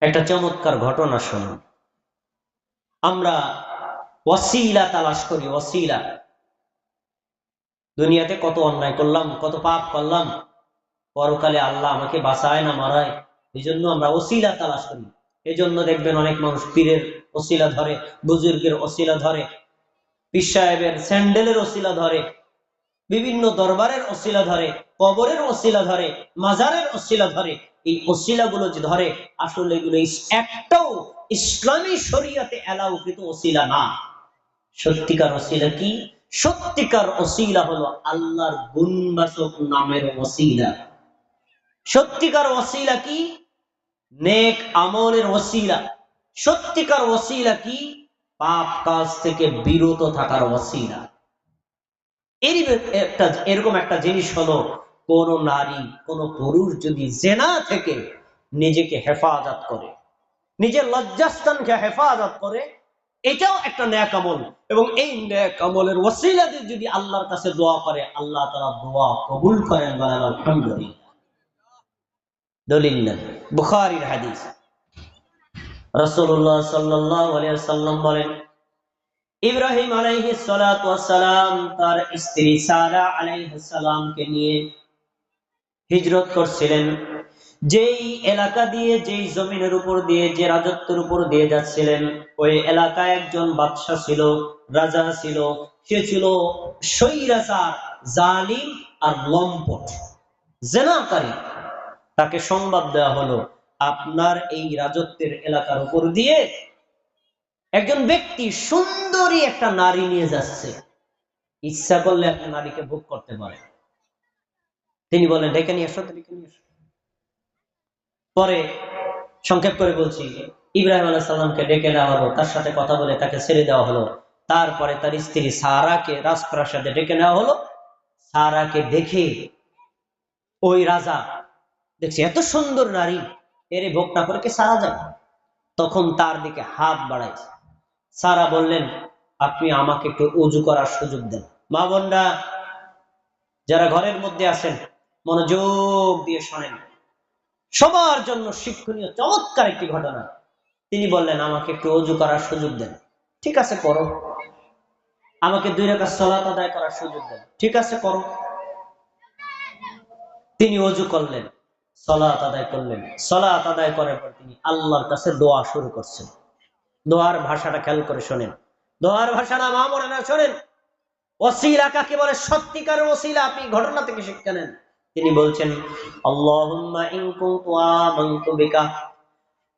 একটা চমৎকার ঘটনা শুনুন আমরা ওয়াসিলা তালাশ করি, ওয়াসিলা। দুনিয়াতে কত অন্যায় করলাম, কত পাপ করলাম, পরকালে আল্লাহ আমাকে বাঁচায় না, মারায়। এই জন্য আমরা ওসিলা তালাশ করি। এই জন্য দেখবেন অনেক মানুষ পীরের ওসিলা ধরে, বুজুর্গের ওসিলা ধরে, পীর সাহেবের স্যান্ডেলের ওসিলা ধরে বিভিন্ন দরবারের ওসিলা ধরে, কবরের ওসিলা ধরে, মাজারের ওসিলা ধরে, এই ওসিলাগুলো যে ধরে, আসলে এগুলো একটাও ইসলামী শরিয়াতে এলাউকৃত ওসিলা না। সত্যিকার ওসিলা কি? সত্যিকার ওসিলা হলো আল্লাহর গুণবাচক নামের ওসিলা সত্যিকার ওসিলা কি? নেক আমলের ওসিলা সত্যিকার অশিলা কি? পাপ কাজ থেকে বিরত থাকার ওসিলা এরই একটা, এরকম একটা জিনিস হলো, কোন নারী, কোন পুরুষ যদি জেনা থেকে নিজেকে হেফাজত করে, নিজের লজ্জাস্থানকে হেফাজত করে, এটাও একটা ন্যাক আমল। এবং এই ন্যাক আমলের ওসিলা দিয়ে যদি আল্লাহর কাছে দোয়া করে, আল্লাহ তারা দোয়া কবুল করেন নেন। হাদিস। রাসূলুল্লাহ সাল্লাল্লাহু আলাইহি সাল্লাম বলেন ইব্রাহিম ওয়াস সালাম তার স্ত্রী সারা আলাইহিস সালামকে নিয়ে হিজরত করছিলেন। যেই এলাকা দিয়ে, যেই জমিনের উপর দিয়ে, যে রাজত্বের উপর দিয়ে যাচ্ছিলেন, ওই এলাকায় একজন বাদশাহ ছিল, রাজা ছিল। সে ছিল সৈরাচার জালিম আর লম্পট, জেনাকারী। তাকে সংবাদ দেওয়া হলো, আপনার এই রাজত্বের এলাকার উপর দিয়ে একজন ব্যক্তি সুন্দরী একটা নারী নিয়ে যাচ্ছে। ইচ্ছা করলে একটা নারীকে ভোগ করতে পারে। তিনি বলেন, ডেকে নিয়ে এসো, ডেকে নিয়ে এসো। পরে সংক্ষেপ করে বলছি, ইব্রাহিম আলাহ সাল্লামকে ডেকে নেওয়া হলো, তার সাথে কথা বলে তাকে ছেড়ে দেওয়া হলো। তারপরে তার স্ত্রী সারাকে রাজপ্রাসাদে ডেকে নেওয়া হলো। সারাকে দেখে ওই রাজা দেখছি, এত সুন্দর নারী, এরে ভোগ না করে কে সারা যাবে তখন তার দিকে হাত বাড়াইছে। সারা বললেন, আপনি আমাকে একটু উজু করার সুযোগ দেন। মা বোনরা যারা ঘরের মধ্যে আছেন, মনোযোগ দিয়ে শোনেন। সবার জন্য শিক্ষণীয়, চমৎকার একটি ঘটনা। তিনি বললেন, আমাকে একটু অজু করার সুযোগ দেন। ঠিক আছে করো আমাকে দুই রেখা সলাত আদায় করার সুযোগ দেন। ঠিক আছে করো তিনি অজু করলেন, সলাত আদায় করলেন। সলাত আদায় করার পর তিনি আল্লাহর কাছে দোয়া শুরু করছেন। দোয়ার ভাষাটা খেয়াল করে শোনেন। দোয়ার ভাষাটা মা মনে না শোনেন। ওসিলা কাকে বলে? সত্যিকার ওসিলা। আপনি ঘটনা থেকে শিক্ষা নেন। তিনি বলছেন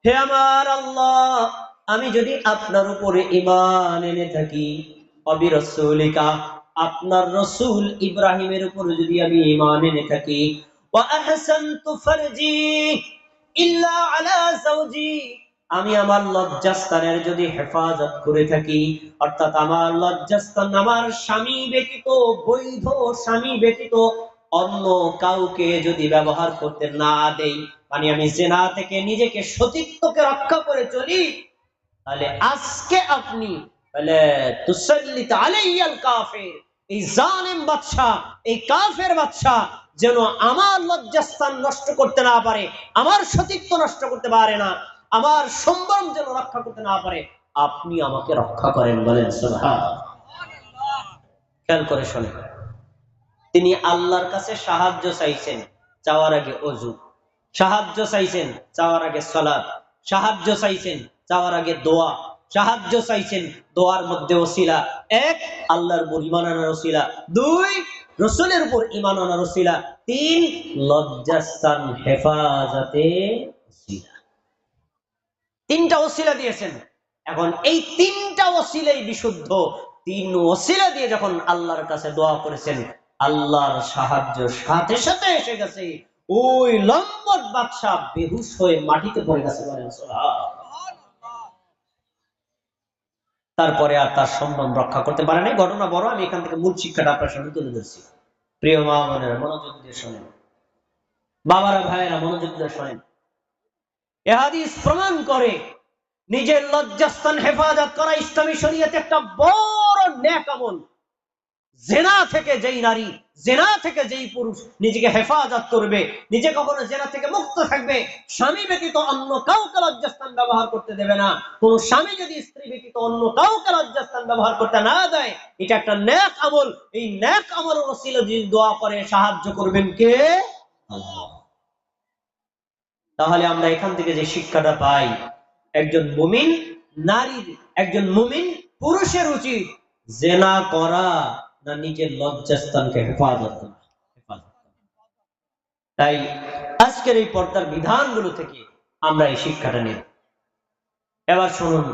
হে আমার আল্লাহ, আমি যদি আপনার উপরে ঈমান এনে থাকি অবি রাসূলিকা আপনার রসূল ইব্রাহিমের উপরে যদি আমি ঈমান এনে থাকি, ওয়া আহসানতু ফারজি ইল্লা আলা যাওজি। আমি আমার লজ্জাস্থানের যদি হেফাজত করে থাকি, অর্থাৎ আমার লজ্জাস্থান আমার স্বামী ব্যতীত, বৈধ স্বামী ব্যতীত, অন্য কাউকে যদি ব্যবহার করতে না দেই মানে আমি জেনা থেকে নিজেকে সতীত্বকে রক্ষা করে চলি, তাহলে আজকে আপনি, তাহলে তুসাল্লিত আলাইয়াল কাফির, এই জালেম বাদশা এই কাফের বাদশা যেন আমার লজ্জাস্থান নষ্ট করতে না পারে, আমার সতীত্ব নষ্ট করতে পারে না। আমার সম্ভ্রম যেন রক্ষা করতে না পারে, আপনি আমাকে রক্ষা করেন বলেন খেয়াল করে শোনেন। তিনি আল্লাহর কাছে সাহায্য চাইছেন, চাওয়ার আগে অজু সাহায্য চাইছেন, চাওয়ার আগে সলাদ সাহায্য চাইছেন, চাওয়ার আগে দোয়া, সাহায্য চাইছেন, দোয়ার মধ্যে ওসিলা এক, আল্লাহর উপর ইমান আনার ওসিলা দুই, রসুলের উপর ইমান আনার ওসিলা তিন, লজ্জাস্থান হেফাজতে ওসিলা। তিনটা ওসিলা দিয়েছেন। এখন এই তিনটা ওসিলাই বিশুদ্ধ। তিন ওসিলা দিয়ে যখন আল্লাহর কাছে দোয়া করেছেন, আল্লাহর সাহায্য সাথে সাথে এসে গেছে। ওই লম্বট বাদশাহ বেহুশ হয়ে মাটিতে পড়ে গেছে তারপরে আর তার সম্মান রক্ষা করতে পারে নাই। ঘটনা বড়, আমি এখান থেকে মূল শিক্ষাটা আপনার সামনে তুলে ধরছি। প্রিয় মা বোনেরা মনোযোগ দিয়ে শোনেন। বাবারা, ভাইয়েরা, মনোযোগ দিয়ে শোনেন। এ হাদিস প্রমাণ করে নিজের লজ্জাস্থান হেফাজত করা ইসলামী শরীয়তে একটা বড় ন্যাক আমল। জেনা থেকে যেই নারী, জেনা থেকে যেই পুরুষ নিজেকে হেফাজত করবে, নিজে কখনো জেনা থেকে মুক্ত থাকবে, স্বামী ব্যতীত অন্য কাউকে লজ্জাস্থান ব্যবহার করতে দেবে না। কোন স্বামী যদি স্ত্রী ব্যতীত অন্য কাউকে লজ্জাস্থান ব্যবহার করতে না দেয়, এটা একটা ন্যাক আমল। এই ন্যাক আমল রসিল দোয়া করে সাহায্য করবেন কে? আল্লাহ। তাহলে আমরা এখান থেকে যে শিক্ষাটা পাই, একজন মুমিন নারীর, একজন মুমিন পুরুষের উচিত জেনা করা না নিজের লজ্জাস্থানকে হেফাজত তাই আজকের এই পর্দার বিধানগুলো থেকে আমরা এই শিক্ষাটা নেব। এবার শুনুন